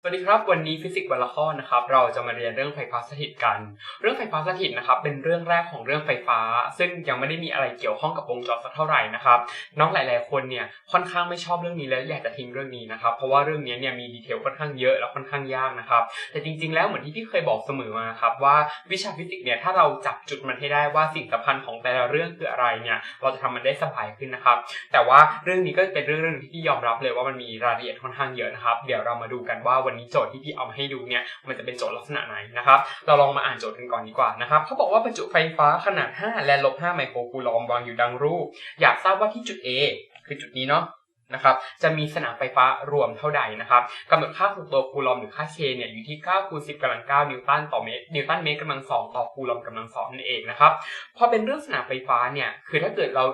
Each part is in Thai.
สวัสดีครับ วันนี้ฟิสิกส์วันละข้อนะครับ เราจะมาเรียนเรื่องไฟฟ้าสถิตกัน เรื่องไฟฟ้าสถิตนะครับ เป็นเรื่องแรกของเรื่องไฟฟ้า ซึ่งยังไม่ได้มีอะไรเกี่ยวข้องกับวงจรสักเท่าไหร่นะครับน้องหลาย ๆ คนเนี่ยค่อนข้างไม่ชอบเรื่องนี้และอยากจะทิ้งเรื่องนี้นะครับ เพราะว่าเรื่องนี้เนี่ยมีดีเทลค่อนข้างเยอะและค่อนข้างยากนะครับ แต่จริง ๆ แล้วเหมือนที่พี่เคยบอกเสมอมาครับว่าวิชาฟิสิกส์เนี่ยถ้าเราจับจุดมันให้ได้ว่าสิ่งสำคัญของแต่ละเรื่องคืออะไรเนี่ยเราจะทำมันได้สบายขึ้นนะครับ แต่ว่าเรื่องนี้ก็เป็นเรื่องที่พี่ยอมรับเลยว่ามันมีรายละเอียดค่อนข้างเยอะนะครับ เดี๋ยวเรามาดูกันว่าวันนี้โจทย์ที่พี่เอามาให้ดูเนี่ยมันจะเป็นโจทย์ลักษณะไหนนะครับ เราลองมาอ่านโจทย์กันก่อนดีกว่านะครับเขาบอกว่าบรรจุไฟฟ้าขนาด 5 และลบ5ไมโครคูลอมวางอยู่ดังรูป อยากทราบว่าที่จุด A คือจุดนี้เนาะ นะครับจะมีสนามไฟฟ้ารวมเท่าใดนะครับกำหนดค่าของตัวคูลอมหรือค่า K เนี่ยอยู่ที่9คูณ10กำลัง9นิวตันต่อเมตรนิวตันเมตรกำลัง2ต่อคูลอมกำลัง2นั่นเองนะครับพอเป็นเรื่องสนามไฟฟ้าเนี่ยคือถ้าเกิดเรา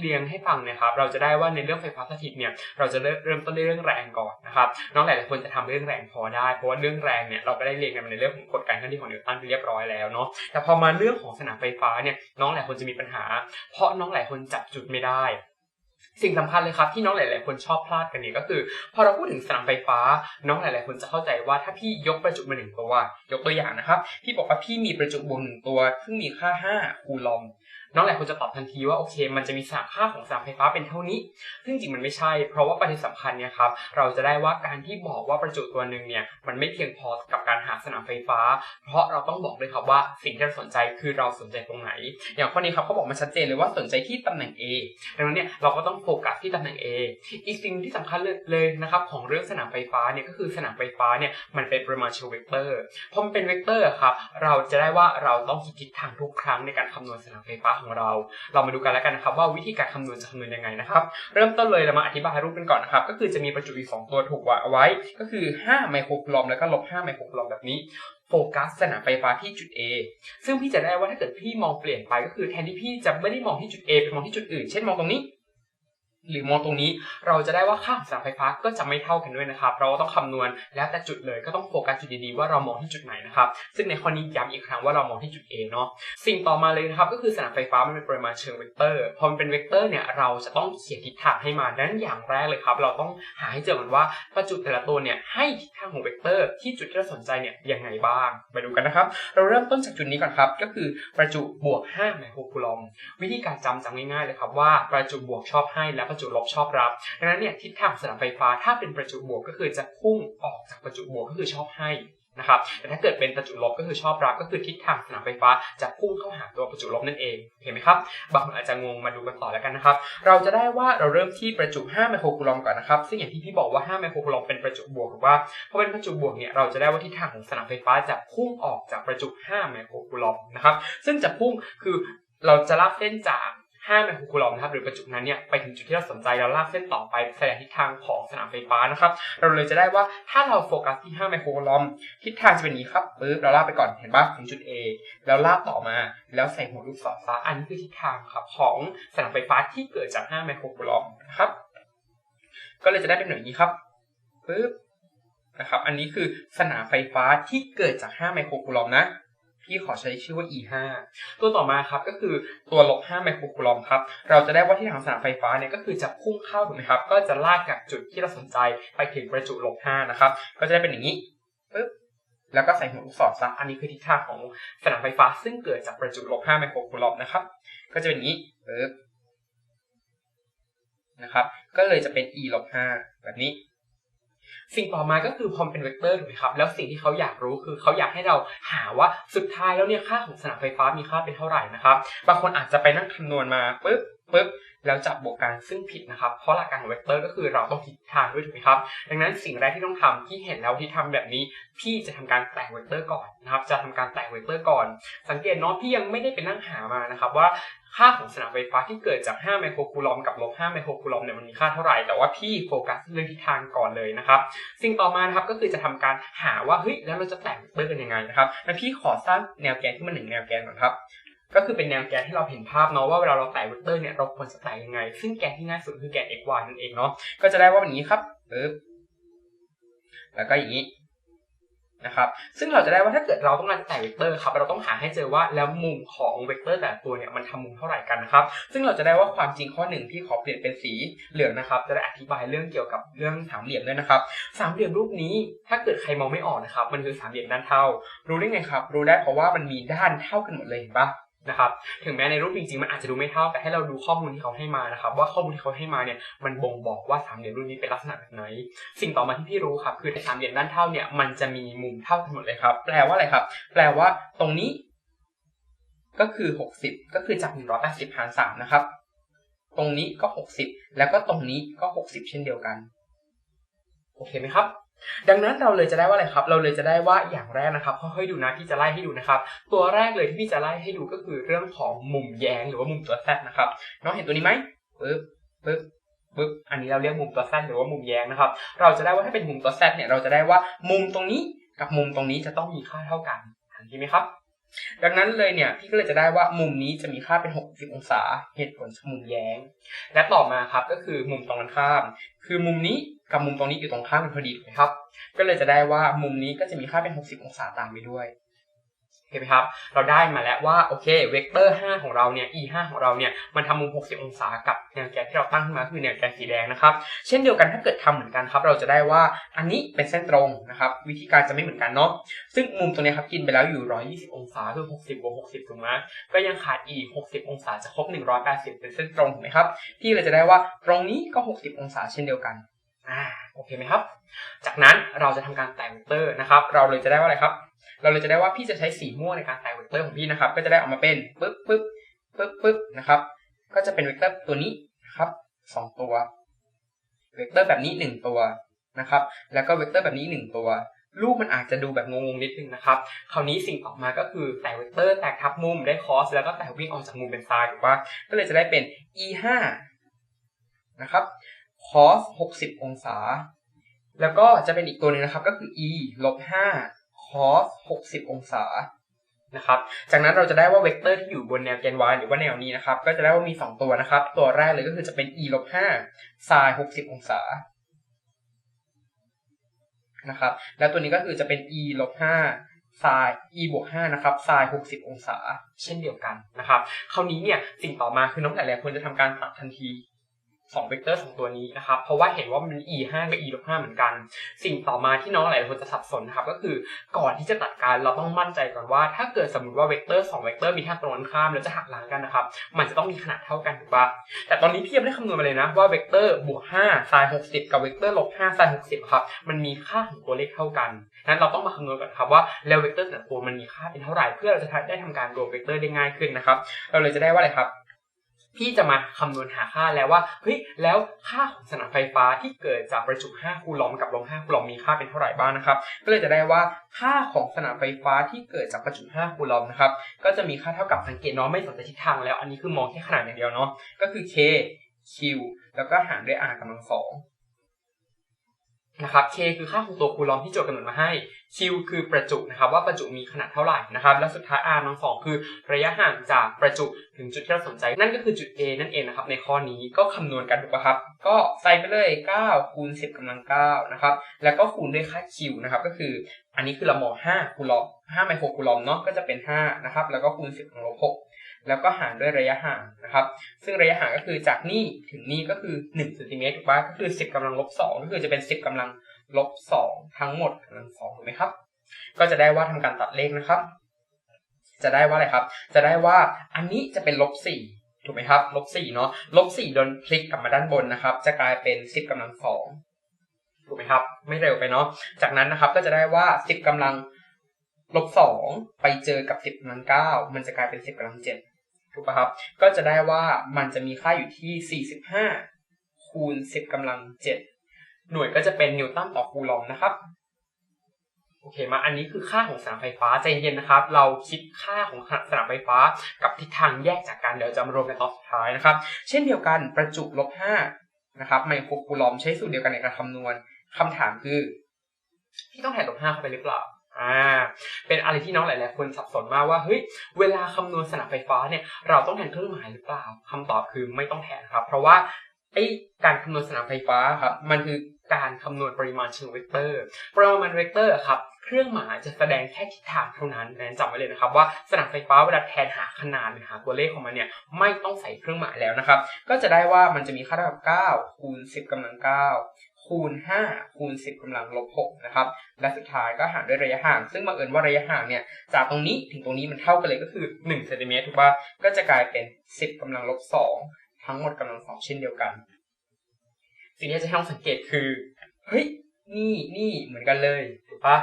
เรียงให้ฟังนะครับ เราจะได้ว่าในเรื่องไฟฟ้าสถิตเนี่ยเราจะเริ่มต้นด้วยเรื่องแรงก่อนนะครับน้องหลายๆคนจะทำเรื่องแรงพอได้ เพราะว่าเรื่องแรงเนี่ยเราก็ได้เรียนกันในเรื่องของกฎการเคลื่อนที่ของนิวตันไปเรียบร้อยแล้วเนาะแต่พอมาเรื่องของสนามไฟฟ้าเนี่ยน้องหลายคนจะมีปัญหา เพราะน้องหลายคนจับจุดไม่ได้ สิ่งสำคัญเลยครับที่น้องหลาย ๆ คนชอบพลาดกันเนี่ยก็คือ พอเราพูดถึงสนามไฟฟ้า น้องหลาย ๆ คนจะเข้าใจว่าถ้าพี่ยกประจุมาหนึ่งตัว ยกตัวอย่างนะครับ พี่บอกว่าพี่มีประจุบวกหนึ่งตัว ซึ่งมีค่า 5 คูลอม น้องหลายคนจะตอบทันทีว่าโอเค มันจะมีสาค่าของสนามไฟฟ้าเป็นเท่านี้ ซึ่งจริงมันไม่ใช่ เพราะว่าประเด็นสำคัญเนี่ยครับเราจะได้ว่าการที่บอกว่าประจุตัวหนึ่งเนี่ยมันไม่เพียงพอกับการหาสนามไฟฟ้า เพราะเราต้องบอกเลยครับว่าสิ่งที่เราสนใจคือเราสนใจตรงไหน อย่างข้อนี้ครับเขาบอกมาชัดเจนเลยว่าสนใจที่ตำแหน่ง A ดังนั้นเนี่ยเราก็ต้องโฟกัสที่ตำแหน่ง A อีกสิ่งที่สำคัญเลยนะครับของเรื่องสนามไฟฟ้าเนี่ยก็คือสนามไฟฟ้าเนี่ยมันเป็นปริมาณเชิงเวกเตอร์พอมันเป็นเวกเตอร์ครับเราจะได้ว่าเราต้องคิดทิศทางทุกครั้งในการคำนวณสนามไฟฟ้าของเรา เรามาดูกันแล้วกันนะครับว่าวิธีการคำนวณจะคำนวณยังไงนะครับเริ่มต้นเลยเรามาอธิบายรูปกันก่อนนะครับก็คือจะมีประจุอีก 2 ตัวถูกวางเอาไว้ ก็คือ 5 ไมโครคลอมแล้วก็ลบ 5 ไมโครคลอมแบบนี้โฟกัสสนามไฟฟ้าที่จุด A ซึ่งพี่จะได้ว่าถ้าเกิดพี่มองเปลี่ยนไปก็คือแทนที่พี่จะไม่ได้มองที่จุด A ไปมองที่จุดอื่น เช่นมองตรงนี้ หรือมองตรงนี้เราจะได้ว่าค่าของสนามไฟฟ้าก็จะไม่เท่ากันด้วยนะครับ เราต้องคำนวณแล้วแต่จุดเลยก็ต้องโฟกัสจุดดีๆว่าเรามองที่จุดไหนนะครับ ซึ่งในข้อนี้ย้ำอีกครั้งว่าเรามองที่จุด A เนาะสิ่งต่อมาเลยนะครับก็คือสนามไฟฟ้ามันเป็นปริมาณเชิงเวกเตอร์พอมันเป็นเวกเตอร์เนี่ยเราจะต้องเขียนทิศทางให้มาดังนั้นอย่างแรกเลยครับ เราต้องหาให้เจอก่อนว่าประจุแต่ละตัวเนี่ยให้ทิศทางของเวกเตอร์ ที่จุดที่เราสนใจเนี่ยยังไงบ้างไปดูกันนะครับ เราเริ่มต้นจากจุดนี้ก่อนครับก็คือประจุบวก5ไมโครคูลอมวิธีการจำจำง่ายๆเลยครับว่าประจุบวกชอบให้และประจุลบชอบรับดังนั้นเนี่ยทิศทางสนามไฟฟ้าถ้าเป็นประจุบวกก็คือจะพุ่งออกจากประจุบวกก็คือชอบให้นะครับแต่ถ้าเกิดเป็นประจุลบก็คือชอบรับก็คือทิศทางสนามไฟฟ้าจะพุ่งเข้าหาตัวประจุลบนั่นเองเห็นไหมครับบางคนอาจจะงงมาดูกันต่อแล้วกันนะครับ เราจะได้ว่าเราเริ่มที่ประจุ5ไมโครคูลอมก่อนนะครับ ซึ่งอย่างที่พี่บอกว่า5ไมโครคูลอมเป็นประจุบวกหรือว่าพอเป็นประจุบวกเนี่ยเราจะได้ว่าทิศทางของสนามไฟฟ้าจะพุ่งออกจากประจุ5ไมโครคูลอมนะครับซึ่งจะพุ่งคือเราจะลากเส้นจาก 5ไมโครคูลอมนะครับหรือประจุนั้นเนี่ยไปถึงจุดที่เราสนใจแล้วลากเส้นต่อไปแสดงทิศทางของสนามไฟฟ้านะครับ เราเลยจะได้ว่าถ้าเราโฟกัสที่5ไมโครคูลอมทิศทางจะเป็นนี้ครับปึ๊บเราลากไปก่อนเห็นปะถึงจุด A แล้วลากต่อมา แล้วใส่หัวลูกศรฟ้าอันนี้คือทิศทางครับของสนามไฟฟ้าที่เกิดจาก5ไมโครคูลอมนะครับ ก็เลยจะได้เป็นแบบนี้ครับปึ๊บนะครับ อันนี้คือสนามไฟฟ้าที่เกิดจาก5ไมโครคูลอมนะ พี่ขอใช้ชื่อว่า E5 ตัวต่อมาครับก็คือตัวลบ5ไมโครคูลอมครับ เราจะได้ว่าที่ทางสนามไฟฟ้าเนี่ยก็คือจะพุ่งเข้าถูกไหมครับ ก็จะลากจากจุดที่เราสนใจไปถึงประจุลบ5นะครับ ก็จะได้เป็นอย่างนี้ปึ๊บแล้วก็ใส่หัวลูกศรซะอันนี้คือทิศทางของสนามไฟฟ้า ซึ่งเกิดจากประจุลบ5ไมโครคูลอมนะครับ ก็จะเป็นอย่างนี้ปึ๊บนะครับ ก็เลยจะเป็น e ลบ5แบบนี้ สิ่งต่อมาก็คือพอมเป็นเวกเตอร์ถูกไหมครับ แล้วสิ่งที่เขาอยากรู้คือเขาอยากให้เราหาว่าสุดท้ายแล้วเนี่ยค่าของสนามไฟฟ้ามีค่าเป็นเท่าไหร่นะครับ บางคนอาจจะไปนั่งคำนวณมาปึ๊บปึ๊บแล้วจับบวกกันซึ่งผิดนะครับ เพราะหลักการของเวกเตอร์ก็คือเราต้องทิศทางด้วยถูกไหมครับ ดังนั้นสิ่งแรกที่ต้องทำที่เห็นแล้วที่ทำแบบนี้ พี่จะทำการแตกเวกเตอร์ก่อนนะครับ จะทำการแตกเวกเตอร์ก่อน สังเกตเนาะพี่ยังไม่ได้ไปนั่งหามานะครับว่า ค่าของสนามไฟฟ้าที่เกิดจาก 5 ไมโครคูลอมกับลบ 5 ไมโครคูลอมเนี่ยมันมีค่าเท่าไหร่ แต่ว่าพี่โฟกัสเรื่องทิศทางก่อนเลยนะครับ สิ่งต่อมานะครับก็คือจะทำการหาว่าเฮ้ยแล้วเราจะแตกเวกเตอร์กันยังไงนะครับ แล้วพี่ขอสร้างแนวแกนที่มันหนึ่งแนวแกนก่อนครับก็คือเป็นแนวแกนที่เราเห็นภาพเนาะว่าเวลาเราแตกเวกเตอร์เนี่ยเราควรจะแตกยังไง ซึ่งแกนที่ง่ายสุดคือแกน x y นั่นเองเนาะก็จะได้ว่าแบบนี้ครับปึ๊บแล้วก็อย่างนี้ นะครับ ซึ่งเราจะได้ว่าถ้าเกิดเราต้องการจะแต่เวกเตอร์ครับเราต้องหาให้เจอว่าแล้วมุมของเวกเตอร์แต่ตัวเนี่ยมันทำมุมเท่าไหร่กันนะครับ ซึ่งเราจะได้ว่าความจริงข้อหนึ่งที่ขอเปลี่ยนเป็นสีเหลืองนะครับ จะได้อธิบายเรื่องเกี่ยวกับเรื่องสามเหลี่ยมด้วยนะครับ สามเหลี่ยมรูปนี้ถ้าเกิดใครมองไม่ออกนะครับ มันคือสามเหลี่ยมด้านเท่า รู้ได้ไงครับ รู้ได้เพราะว่ามันมีด้านเท่ากันหมดเลยเห็นปะ นะครับถึงแม้ในรูปจริงๆมันอาจจะดูไม่เท่าแต่ให้เราดูข้อมูลที่เขาให้มานะครับว่าข้อมูลที่เขาให้มาเนี่ยมันบ่งบอกว่าสามเหลี่ยมรูปนี้เป็นลักษณะแบบไหนสิ่งต่อมาที่พี่รู้ครับคือในสามเหลี่ยมด้านเท่าเนี่ยมันจะมีมุมเท่ากันหมดเลยครับแปลว่าอะไรครับ แปลว่าตรงนี้ ก็คือ 60 ก็คือจาก 180หาร3นะครับ ตรงนี้ก็ 60 แล้วก็ตรงนี้ก็ 60 เช่นเดียวกัน โอเคไหมครับ ดังนั้นเราเลยจะได้ว่าอะไรครับ เราเลยจะได้ว่าอย่างแรกนะครับค่อยๆดูนะพี่จะไล่ให้ดูนะครับ ตัวแรกเลยที่พี่จะไล่ให้ดูก็คือเรื่องของมุมแย้งหรือว่ามุมตัวแซนะครับน้องเห็นตัวนี้ไหมปึ๊บปึ๊บปึ๊บอันนี้เราเรียกมุมตัวแซหรือว่ามุมแย้งนะครับ เราจะได้ว่าถ้าเป็นมุมตัวแซเนี่ยเราจะได้ว่ามุมตรงนี้กับมุมตรงนี้จะต้องมีค่าเท่ากันเห็นไหมครับดังนั้นเลยเนี่ยพี่ก็เลยจะได้ว่ามุมนี้จะมีค่าเป็น 60 องศา เหตุผลมุมแย้ง และต่อมาครับก็คือมุมตรงกันข้าม คือมุมนี้ กับมุมตรงนี้อยู่ตรงข้ามกันพอดีถูกไหมครับ ก็เลยจะได้ว่ามุมนี้ก็จะมีค่าเป็น 60 องศาตามไปด้วยโอเคไหมครับ เราได้มาแล้วว่าโอเคเวกเตอร์ 5 ของเราเนี่ย e 5ของเราเนี่ยมันทำมุม 60 องศากับแนวแกนที่เราตั้งขึ้นมาคือแนวแกนสีแดงนะครับ เช่นเดียวกันถ้าเกิดทำเหมือนกันครับ เราจะได้ว่าอันนี้เป็นเส้นตรงนะครับ วิธีการจะไม่เหมือนกันเนาะซึ่งมุมตรงนี้ครับกินไปแล้วอยู่ 120 องศาคือ 60บวก60 ถูกไหมก็ยังขาดอีก 60 องศาจะครบ 180 เป็นเส้นตรงถูกไหมครับพี่เลยจะได้ว่าตรงนี้ก็ 60 องศาเช่นเดียวกัน อ่าโอเคไหมครับ จากนั้นเราจะทำการแต่งเวกเตอร์นะครับ เราเลยจะได้ว่าอะไรครับ เราเลยจะได้ว่าพี่จะใช้สีม่วงในการแต่งเวกเตอร์ของพี่นะครับ ก็จะได้ออกมาเป็นปึ๊บปึ๊บปึ๊บปึ๊บนะครับ ก็จะเป็นเวกเตอร์ตัวนี้นะครับสองตัว เวกเตอร์แบบนี้หนึ่งตัวนะครับ แล้วก็เวกเตอร์แบบนี้หนึ่งตัวรูปมันอาจจะดูแบบงงๆนิดนึงนะครับ คราวนี้สิ่งต่อมาก็คือแต่เวกเตอร์แตกทับมุมได้คอส แล้วก็แต่วิ่งออกจากมุมเป็นไซน์ถูกปะก็เลยจะได้เป็น e 5นะครับ cos 60 องศา แล้วก็จะเป็นอีกตัวหนึงนะครับก็คือ e ลบ5 cos 60 องศานะครับ จากนั้นเราจะได้ว่าเวกเตอร์ที่อยู่บนแนวแกน y หรือว่าแนวนี้นะครับ ก็จะได้ว่ามี 2 ตัวนะครับ ตัวแรกเลยก็คือจะเป็น e ลบ5 sin 60 องศา นะครับ แล้วตัวนี้ก็คือจะเป็น e ลบ5 sin e บวก5นะครับ sin 60 องศา เช่นเดียวกันนะครับ คราวนี้เนี่ยสิ่งต่อมาคือน้องหลายๆคนจะทำการตัดทันที สองเวกเตอร์สองตัวนี้นะครับ เพราะว่าเห็นว่ามัน e 5กับ e ลบ5เหมือนกัน สิ่งต่อมาที่น้องหลายคนจะสับสนนะครับ ก็คือก่อนที่จะตัดการเราต้องมั่นใจก่อนว่า ถ้าเกิดสมมติว่าเวกเตอร์สองเวกเตอร์มีค่าตรงกันข้ามแล้วจะหักล้างกันนะครับ มันจะต้องมีขนาดเท่ากันถูกปะแต่ตอนนี้พี่ยังไม่ได้คำนวณมาเลยนะว่าเวกเตอร์บวก5 sin 60 กับเวกเตอร์ลบ5 sin 60ครับ มันมีค่าของตัวเลขเท่ากันนั้นเราต้องมาคำนวณก่อนครับว่าแล้วเวกเตอร์แต่ละตัวมันมีค่าเป็นเท่าไหร่เพื่อเราจะได้ทำการรวมเวกเตอร์ได้ง่ายขึ้นนะครับ เราเลยจะได้ว่าอะไรครับ พี่จะมาคำนวณหาค่าแล้วว่าเฮ้ยแล้วค่าของสนามไฟฟ้าที่เกิดจากประจุ 5 คูลอมกับลม5คูลอมมีค่าเป็นเท่าไหร่บ้างนะครับ ก็เลยจะได้ว่าค่าของสนามไฟฟ้าที่เกิดจากประจุ 5 คูลอมนะครับ ก็จะมีค่าเท่ากับสังเกตเนาะไม่สนใจทิศทางแล้ว อันนี้คือมองแค่ขนาดอย่างเดียวเนาะก็คือ k q แล้วก็หารด้วย r กำลังสอง นะครับ k คือค่าของตัวคูลอมที่โจทย์กำหนดมาให้ q คือประจุนะครับว่าประจุมีขนาดเท่าไหร่นะครับ และสุดท้าย r กำลังสองคือระยะห่างจากประจุถึงจุดที่เราสนใจ นั่นก็คือจุด a นั่นเองนะครับ ในข้อนี้ก็คำนวณกันถูกป่ะครับ ก็ใส่ไปเลย 9 คูณ 10กำลัง9นะครับ แล้วก็คูณด้วยค่า q นะครับ ก็คือ อันนี้คือเรามอง5คูลอม5ไมโครคูลอมเนาะก็จะเป็น5นะครับ แล้วก็คูณ 10กำลังลบ6 แล้วก็หารด้วยระยะห่างนะครับ ซึ่งระยะห่างก็คือจากนี่ถึงนี่ก็คือ1เซนติเมตรถูกปะก็คือ 10กำลังลบ2ก็คือจะเป็น 10กำลังลบ2ทั้งหมดกำลัง2ถูกไหมครับ ก็จะได้ว่าทำการตัดเลขนะครับ จะได้ว่าอะไรครับ จะได้ว่าอันนี้จะเป็นลบ4ถูกไหมครับลบ4เนาะลบ4โดนพลิกกลับมาด้านบนนะครับ จะกลายเป็น 10กำลัง2ถูกไหมครับ ไม่เร็วไปเนาะจากนั้นนะครับก็จะได้ว่า 10กำลังลบ2ไปเจอกับ 10กำลัง9มันจะกลายเป็น 10กำลัง7 ถูกป่ะครับ ก็จะได้ว่ามันจะมีค่าอยู่ที่ 45 คูณ 10กำลัง 7 หน่วยก็จะเป็นนิวตันต่อคูลอมนะครับโอเคมาอันนี้คือค่าของสนามไฟฟ้าใจเย็นนะครับ เราคิดค่าของสนามไฟฟ้ากับทิศทางแยกจากกันเดี๋ยวจะมารวมกันตอนสุดท้ายนะครับ เช่นเดียวกันประจุลบ5นะครับไมโครคูลอมใช้สูตรเดียวกันในการคำนวณคำถามคือพี่ต้องแทนลบ5เข้าไปหรือเปล่า อ่าเป็นอะไรที่น้องหลาย ๆ คนสับสนมากว่าเฮ้ยเวลาคำนวณสนามไฟฟ้าเนี่ยเราต้องแทนเครื่องหมายหรือเปล่าคำตอบคือไม่ต้องแทนครับ เพราะว่าไอ้การคำนวณสนามไฟฟ้าครับมันคือการคำนวณปริมาณเชิงเวกเตอร์ปริมาณเวกเตอร์ครับเครื่องหมายจะแสดงแค่ทิศทางเท่านั้นนั้นจำไว้เลยนะครับว่าสนามไฟฟ้าเวลาแทนหาขนาดหรือหาตัวเลขของมันเนี่ยไม่ต้องใส่เครื่องหมายแล้วนะครับ ก็จะได้ว่ามันจะมีค่าเท่ากับ 9 คูณ 10กำลัง 9 คูณ 5 คูณ 10กำลังลบ6นะครับ และสุดท้ายก็หารด้วยระยะห่าง ซึ่งบังเอิญว่าระยะห่างเนี่ย จากตรงนี้ถึงตรงนี้มันเท่ากันเลยก็คือ1เซนติเมตรถูกป่ะ ก็จะกลายเป็น 10กำลังลบ2ทั้งหมดกำลัง2เช่นเดียวกัน สิ่งที่จะให้ลองสังเกตคือ เฮ้ย นี่ นี่ เหมือนกันเลย ถูกปะ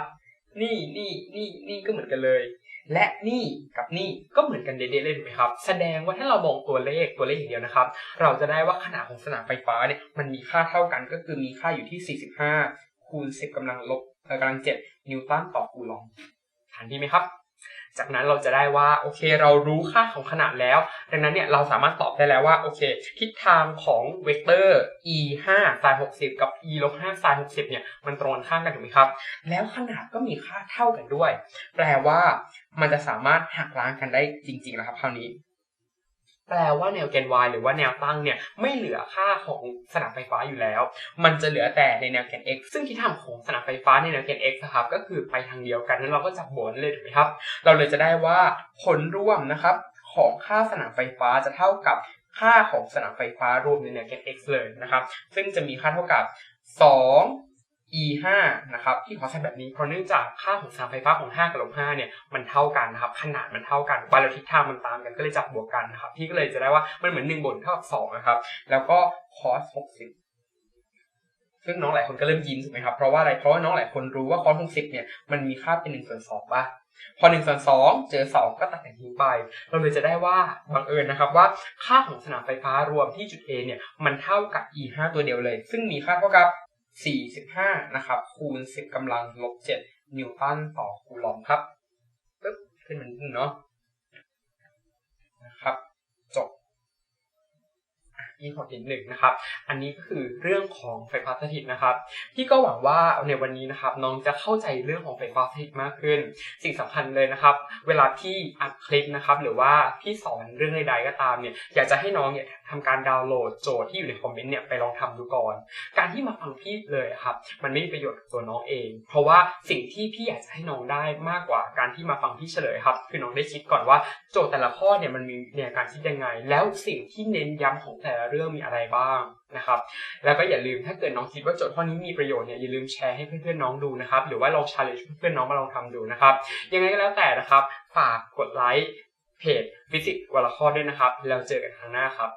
นี่ นี่ นี่ นี่ ก็เหมือนกันเลย และนี่กับนี่ก็เหมือนกันเด็ดๆเลยถูกไหมครับ แสดงว่าถ้าเรามองตัวเลขตัวเลขอย่างเดียวนะครับ เราจะได้ว่าขนาดของสนามไฟฟ้าเนี่ยมันมีค่าเท่ากันก็คือมีค่าอยู่ที่ 45 คูณ 10กำลังลบกำลัง7นิวตันต่อคูลองทันทีไหมครับ จากนั้นเราจะได้ว่าโอเค เรารู้ค่าของขนาดแล้ว ดังนั้นเนี่ยเราสามารถตอบได้แล้วว่าโอเค ทิศทางของเวกเตอร์ e 5 sin 60 กับ e ลบ5 sin 60เนี่ยมันตรงข้ามกันถูกไหมครับ แล้วขนาดก็มีค่าเท่ากันด้วย แปลว่ามันจะสามารถหักล้างกันได้จริงๆแล้วครับคราวนี้ แปลว่าแนวแกน y หรือว่าแนวตั้งเนี่ยไม่เหลือค่าของสนามไฟฟ้าอยู่แล้ว มันจะเหลือแต่ในแนวแกน x ซึ่งทิศทางของสนามไฟฟ้าในแนวแกน x นะครับก็คือไปทางเดียวกันนั้นเราก็จับบวนเลยถูกไหมครับ เราเลยจะได้ว่าผลรวมนะครับของค่าสนามไฟฟ้าจะเท่ากับค่าของสนามไฟฟ้ารวมในแนวแกน x เลยนะครับ ซึ่งจะมีค่าเท่ากับ 2 e 5นะครับที่ขอใช้แบบนี้เพราะเนื่องจากค่าของสนามไฟฟ้าของ 5 กับลบ5เนี่ยมันเท่ากันนะครับขนาดมันเท่ากันว่าลทิศทางมันตามกันก็เลยจับบวกกันนะครับพี่ก็เลยจะได้ว่ามันเหมือน1บนเท่ากับ2นะครับแล้วก็ cos 60ซึ่งน้องหลายคนก็เริ่มยิ้มถูกไหมครับ เพราะว่าอะไร เพราะว่าน้องหลายคนรู้ว่า cos 60เนี่ยมันมีค่าเป็น1ส่วน2ป่ะ พอ1ส่วน2เจอ 2 ก็ตัดกันทิ้งไป เราเลยจะได้ว่าบังเอิญนะครับว่าค่าของสนามไฟฟ้ารวมที่จุด A เนี่ยมันเท่ากับ e 5ตัวเดียวเลย ซึ่งมีค่าเท่ากับ 45 นะครับ คูณ 10กำลังลบ 7 นิวตันต่อคูลอมครับปึ๊บขึ้นมานิดนึงเนาะนะครับ จบอะนี่ขอเห็นหนึ่งนะครับ อันนี้ก็คือเรื่องของไฟฟ้าสถิตนะครับพี่ก็หวังว่าในวันนี้นะครับ น้องจะเข้าใจเรื่องของไฟฟ้าสถิตมากขึ้น สิ่งสำคัญเลยนะครับ เวลาพี่อัดคลิปนะครับ หรือว่าพี่สอนเรื่องใดๆก็ตามเนี่ย อยากจะให้น้องเนี่ย ทำการดาวน์โหลดโจทย์ที่อยู่ในคอมเมนต์เนี่ยไปลองทำดูก่อน การที่มาฟังพี่เลยครับ มันไม่มีประโยชน์กับตัวน้องเอง เพราะว่าสิ่งที่พี่อยากจะให้น้องได้มากกว่าการที่มาฟังพี่เฉลยครับ คือน้องได้คิดก่อนว่าโจทย์แต่ละข้อเนี่ยมันมีแนวการคิดยังไง แล้วสิ่งที่เน้นย้ำของแต่ละเรื่องมีอะไรบ้างนะครับ แล้วก็อย่าลืมถ้าเกิดน้องคิดว่าโจทย์ข้อนี้มีประโยชน์เนี่ยอย่าลืมแชร์ให้เพื่อนๆน้องดูนะครับ หรือว่าลองชาเลนจ์เพื่อนๆน้องมาลองทำดูนะครับ ยังไงก็แล้วแต่นะครับ ฝากกดไลค์ เพจฟิสิกส์วัลละข้อด้วยนะครับ แล้วเจอกันครั้งหน้าครับ